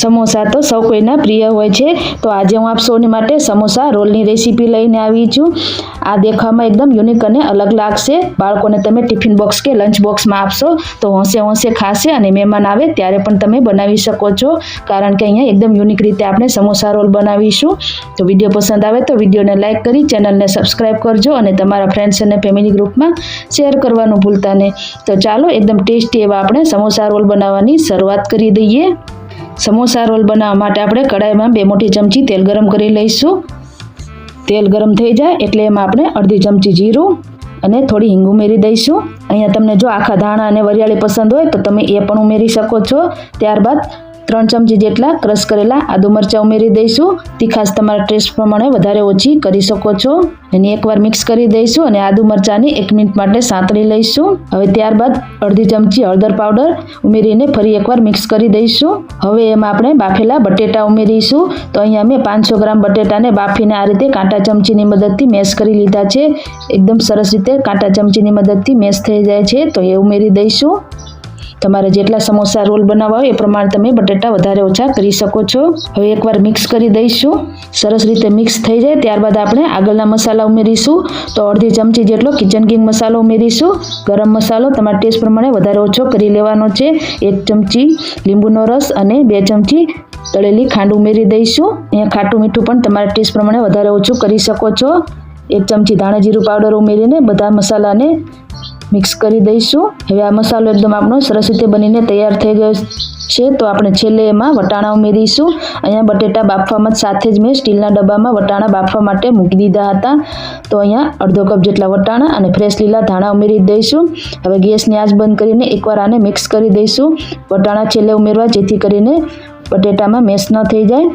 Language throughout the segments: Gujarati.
સમોસા તો સૌ કોઈના પ્રિય હોય છે. તો આજે હું આપ સૌની માટે સમોસા રોલની રેસીપી લઈને આવી છું. આ દેખાવામાં એકદમ યુનિક અને અલગ લાગશે. બાળકોને તમે ટિફિન બોક્સ કે લંચ બોક્સમાં આપશો તો હોંશે હોંશે ખાશે અને મહેમાન આવે ત્યારે પણ તમે બનાવી શકો છો. કારણ કે અહીંયા એકદમ યુનિક રીતે આપણે સમોસા રોલ બનાવીશું. તો વીડિયો પસંદ આવે તો વિડીયોને લાઇક કરી, ચેનલને સબસ્ક્રાઈબ કરજો અને તમારા ફ્રેન્ડ્સ અને ફેમિલી ગ્રુપમાં શેર કરવાનું ભૂલતા તો ચાલો એકદમ ટેસ્ટી એવા આપણે સમોસા રોલ બનાવવાની શરૂઆત કરી દઈએ. સમોસા રોલ બનાવવા માટે આપણે કડાઈમાં બે મોટી ચમચી તેલ ગરમ કરી લઈશું. તેલ ગરમ થઈ જાય એટલે એમાં આપણે અડધી ચમચી જીરું અને થોડી હિંગ ઉમેરી દઈશું. અહીંયા તમને જો આખા ધાણા અને વરિયાળી પસંદ હોય તો તમે એ પણ ઉમેરી શકો છો. ત્યારબાદ ત્રણ ચમચી જેટલા ક્રશ કરેલા આદુ મરચાં ઉમેરી દઈશું. તીખાશ તમારા ટેસ્ટ પ્રમાણે વધારે ઓછી કરી શકો છો. એની એકવાર મિક્સ કરી દઈશું અને આદુ મરચાંની એક મિનિટ માટે સાંતળી લઈશું. હવે ત્યારબાદ અડધી ચમચી હળદર પાવડર ઉમેરીને ફરી એકવાર મિક્સ કરી દઈશું. હવે એમાં આપણે બાફેલા બટેટા ઉમેરીશું. તો અહીંયા મેં પાંચસો ગ્રામ બટેટાને બાફીને આ રીતે કાંટા ચમચીની મદદથી મેશ કરી લીધા છે. એકદમ સરસ રીતે કાંટા ચમચીની મદદથી મેશ થઈ જાય છે. તો એ ઉમેરી દઈશું. તમારે જેટલા સમોસા રોલ બનાવવા હોય એ પ્રમાણે તમે બટેટા વધારે ઓછા કરી શકો છો. હવે એકવાર મિક્સ કરી દઈશું. સરસ રીતે મિક્સ થઈ જાય. ત્યારબાદ આપણે આગળના મસાલા ઉમેરીશું. તો અડધી ચમચી જેટલો કિચન કિંગ મસાલો ઉમેરીશું. ગરમ મસાલો તમારા ટેસ્ટ પ્રમાણે વધારે ઓછો કરી લેવાનો છે. એક ચમચી લીંબુનો રસ અને બે ચમચી તળેલી ખાંડ ઉમેરી દઈશું. અહીંયા ખાટું મીઠું પણ તમારા ટેસ્ટ પ્રમાણે વધારે ઓછું કરી શકો છો. એક ચમચી ધાણા જીરું પાવડર ઉમેરીને બધા મસાલાને મિક્સ કરી દઈશું. હવે આ મસાલો એકદમ આપણો સરસ રીતે બનીને તૈયાર થઈ ગયો છે. તો આપણે છેલ્લે એમાં વટાણા ઉમેરીશું. અહીંયા બટેટા બાફવામાં સાથે જ મેં સ્ટીલના ડબ્બામાં વટાણા બાફવા માટે મૂકી દીધા હતા. તો અહીંયા અડધો કપ જેટલા વટાણા અને ફ્રેશ લીલા ધાણા ઉમેરી દઈશું. હવે ગેસની આંચ બંધ કરીને એકવાર આને મિક્સ કરી દઈશું. વટાણા છેલ્લે ઉમેરવા જેથી કરીને બટેટામાં મેશ ન થઈ જાય.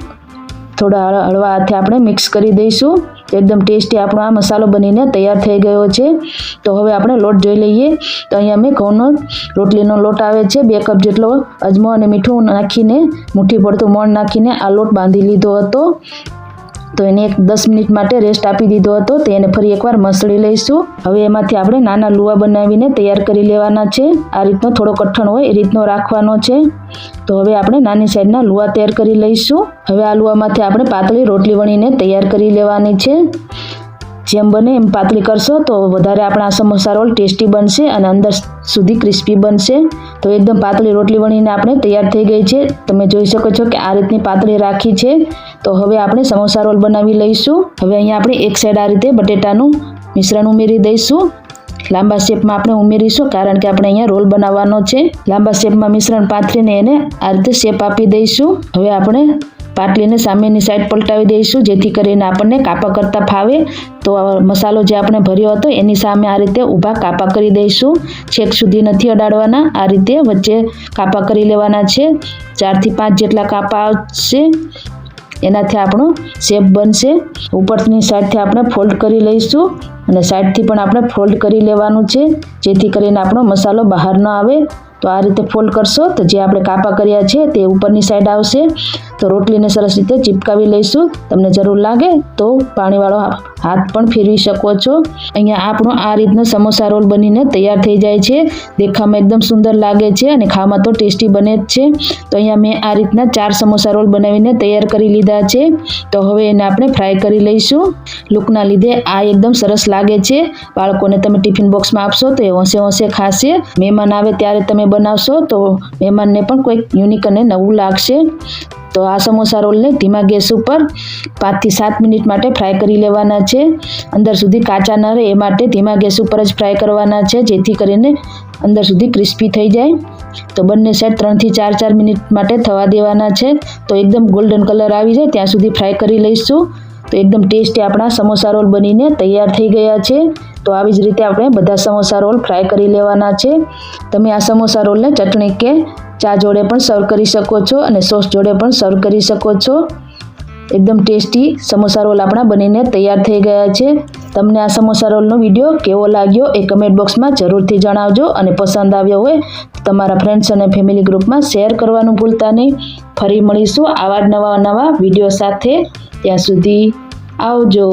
થોડા હળવા હાથે આપણે મિક્સ કરી દઈશું. એકદમ ટેસ્ટી આપણો આ મસાલો બનીને તૈયાર થઈ ગયો છે. તો હવે આપણે લોટ જોઈ લઈએ. તો અહીંયા મેં ઘઉંનો રોટલીનો લોટ આવે છે. બે કપ જેટલો અજમો અને મીઠું નાખીને, મુઠ્ઠી પડતું મોણ નાખીને આ લોટ બાંધી લીધો હતો. તો એને એક દસ મિનિટ માટે રેસ્ટ આપી દીધો હતો. તો એને ફરી એકવાર મસળી લઈશું. હવે એમાંથી આપણે નાના લુવા બનાવીને તૈયાર કરી લેવાના છે. આ રીતનો થોડો કઠણ હોય એ રીતનો રાખવાનો છે. તો હવે આપણે નાની સાઈડના લુવા તૈયાર કરી લઈશું. હવે આ લુવામાંથી આપણે પાતળી રોટલી વણીને તૈયાર કરી લેવાની છે. જેમ બને એમ પાતળી કરશો તો વધારે આપણા સમોસા રોલ ટેસ્ટી બનશે અને અંદર સુધી ક્રિસ્પી બનશે. તો એકદમ પાતળી રોટલી વણીને આપણે તૈયાર થઈ ગઈ છે. તમે જોઈ શકો છો કે આ રીતની પાતળી રાખી છે. તો હવે આપણે સમોસા રોલ બનાવી લઈશું. હવે અહીંયા આપણે એક સાઈડ આ રીતે બટેટાનું મિશ્રણ ઉમેરી દઈશું. લાંબા શેપમાં આપણે ઉમેરીશું કારણ કે આપણે અહીંયા રોલ બનાવવાનો છે. લાંબા શેપમાં મિશ્રણ પાથરીને એને આ રીતે શેપ આપી દઈશું. હવે આપણે પાટલીને સામેની સાઈડ પલટાવી દઈશું, જેથી કરીને આપણને કાપા કરતાં ફાવે. તો મસાલો જે આપણે ભર્યો હતો, એની સામે આ રીતે ઊભા કાપા કરી દઈશું. છેક સુધી નથી અડાડવાના, આ રીતે વચ્ચે કાપા કરી લેવાના છે. ચારથી પાંચ જેટલા કાપા આવશે. એનાથી આપણો શેપ બનશે. ઉપરની સાઈડથી આપણે ફોલ્ડ કરી લઈશું અને સાઈડથી પણ આપણે ફોલ્ડ કરી લેવાનું છે, જેથી કરીને આપણો મસાલો બહાર ન આવે. તો આ રીતે ફોલ્ડ કરશો તો જે આપણે કાપા કર્યા છે તે ઉપરની સાઈડ આવશે. તો રોટલીને સરસ રીતે ચીપકાવી લઈશું. તમને જરૂર લાગે તો પાણીવાળો હાથ પણ ફેરવી શકો છો. અહીંયા આપણો આ રીતનો સમોસા રોલ બનીને તૈયાર થઈ જાય છે. દેખાવામાં એકદમ સુંદર લાગે છે અને ખાવામાં તો ટેસ્ટી બને જ છે. તો અહીંયા મેં આ રીતના ચાર સમોસા રોલ બનાવીને તૈયાર કરી લીધા છે. તો હવે એને આપણે ફ્રાય કરી લઈશું. લુકના લીધે આ એકદમ સરસ લાગે છે. બાળકોને તમે ટિફિન બોક્સમાં આપશો તો એ હોંશે હોંશે ખાશે. મહેમાન આવે ત્યારે તમે બનાવશો તો મહેમાનને પણ કોઈક યુનિક અને નવું લાગશે. તો આ સમોસા રોલને ધીમા ગેસ ઉપર પાંચથી સાત મિનિટ માટે ફ્રાય કરી લેવાના છે. અંદર સુધી કાચા ન રહે એ માટે ધીમા ગેસ ઉપર જ ફ્રાય કરવાના છે, જેથી કરીને અંદર સુધી ક્રિસ્પી થઈ જાય. તો બંને સાઈડ ત્રણથી ચાર ચાર મિનિટ માટે થવા દેવાના છે. તો એકદમ ગોલ્ડન કલર આવી જાય, ત્યાં સુધી ફ્રાય કરી લઈશું. તો એકદમ ટેસ્ટી આપણા સમોસા રોલ બનીને તૈયાર થઈ ગયા છે. તો આવી જ રીતે આપણે બધા સમોસા રોલ ફ્રાય કરી લેવાના છે. તમે આ સમોસા રોલને ચટણી કે ચા જોડે પણ સર્વ કરી શકો છો અને સોસ જોડે પણ સર્વ કરી શકો છો. એકદમ ટેસ્ટી સમોસા રોલ આપણા બનીને તૈયાર થઈ ગયા છે. તમને આ સમોસા રોલનો વીડિયો કેવો લાગ્યો એ કમેન્ટ બોક્સમાં જરૂરથી જણાવજો અને પસંદ આવ્યો હોય તમારા ફ્રેન્ડ્સ અને ફેમિલી ગ્રુપમાં શેર કરવાનું ભૂલતા નહીં. ફરી મળીશું આવા નવા નવા વીડિયો સાથે. ત્યાં સુધી આવજો